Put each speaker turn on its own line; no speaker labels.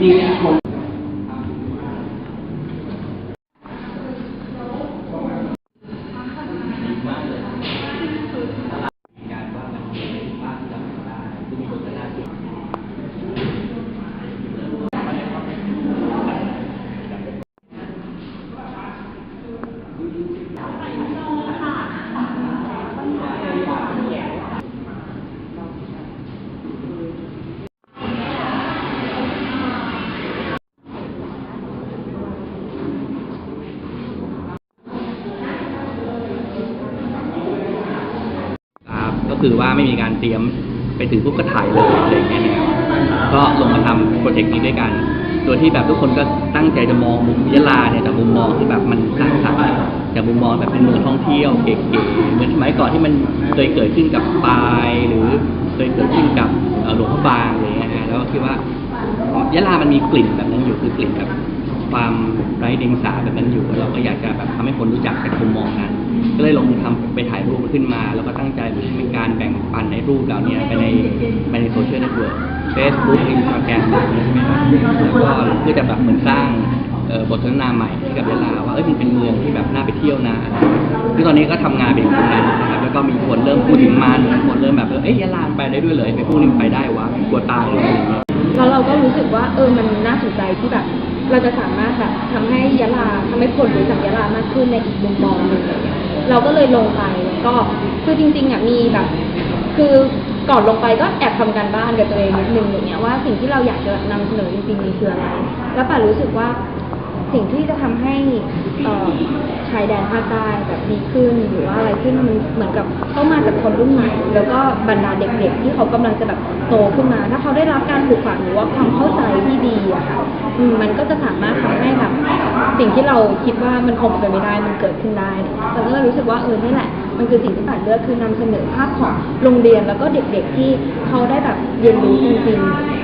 ริ็
คือว่าไม่มีการเตรียมไปถึงปุ๊บก็ถ่ายเลยอะไรอย่างเงี้ยนะครับก็ลงมาทำโปรเจกต์นี้ด้วยกันโดยที่แบบทุกคนก็ตั้งใจจะมองมุมยะลาเนี่ยจากมุมมองที่แบบมันสร้างสรรค์จากมุมมองแบบเป็นเมืองท่องเที่ยวเก๋ๆเหมือนสมัยก่อนที่มันเคยเกิดขึ้นกับปายหรือเคยเกิดขึ้นกับหลวงพระบางอะไรเงี้ยฮะแล้วก็คิดว่ายะลามันมีกลิ่นแบบนั้นอยู่คือกลิ่นแบบความไร้เดียงสาแบบนั้นอยู่ เราก็อยากจะแบบทำให้คนรู้จักจากมุมมองนั้น ก็เลยลงทำไปถ่ายรูป ขึ้นมา แล้วก็ตั้งใจเป็นการแบ่งปันในรูปเหล่านี้ไปในไปในโซเชียลเน็ตเวิร์กเฟซบุ๊กอินสตาแกรมอะไรใช่ไหมครับแล้วก็เพื่อจะแบบเหมือนสร้างบทสนทนาใหม่ให้กับเวลาว่าเอ้ยมันเป็นเมืองที่แบบน่าไปเที่ยวนะคือตอนนี้ก็ทำงานไปถึงตรงนั้นนะครับแล้วก็มีคนเริ่มพูดถึงมันคนเริ่มแบบเอ้ยยะลาไปได้ด้วยเลยไปพวกนี้ไปได้วะกลัวตายเลยอะไรอย่างเงี้ย
แล้วเราก็รู้สึกว่าเออมันน่าสนใจที่แบบ เราจะสามารถแบบทำให้ยะลาทำให้คนรู้จักยะลามากขึ้นในอีกมุมมองหนึ่งอะไรเงี้ยเราก็เลยลงไปแล้วก็คือจริงๆอะมีแบบ คือก่อนลงไปก็แอบทำการบ้านกับตัวเองนิดนึงอย่างเงี้ยว่าสิ่งที่เราอยากจะนำเสนอจริงๆมันคืออะไร แล้วป่ารู้สึกว่าสิ่งที่จะทำให้เอ่อชายแดนภาคใต้แบบดีขึ้นหรือว่าอะไรขึ้นมันเหมือนกับเข้ามาจากคนรุ่นใหม่ แล้วก็บรรดาเด็กๆ ที่เขากำลังจะแบบโตขึ้นมา ถ้าเขาได้รับการปลูกฝังหรือว่าความเข้าใจที่ดี มันก็จะสามารถทำให้แบบสิ่งที่เราคิดว่ามันคงเป็นไม่ได้มันเกิดขึ้นได้แต่ก็เลยรู้สึกว่าเออนี่แหละ มันคือสิ่งที่ปัดเลือกคือนำเสนอภาพของโรงเรียนแล้วก็เด็กๆที่เขาได้แบบเรียนรู้จริงๆ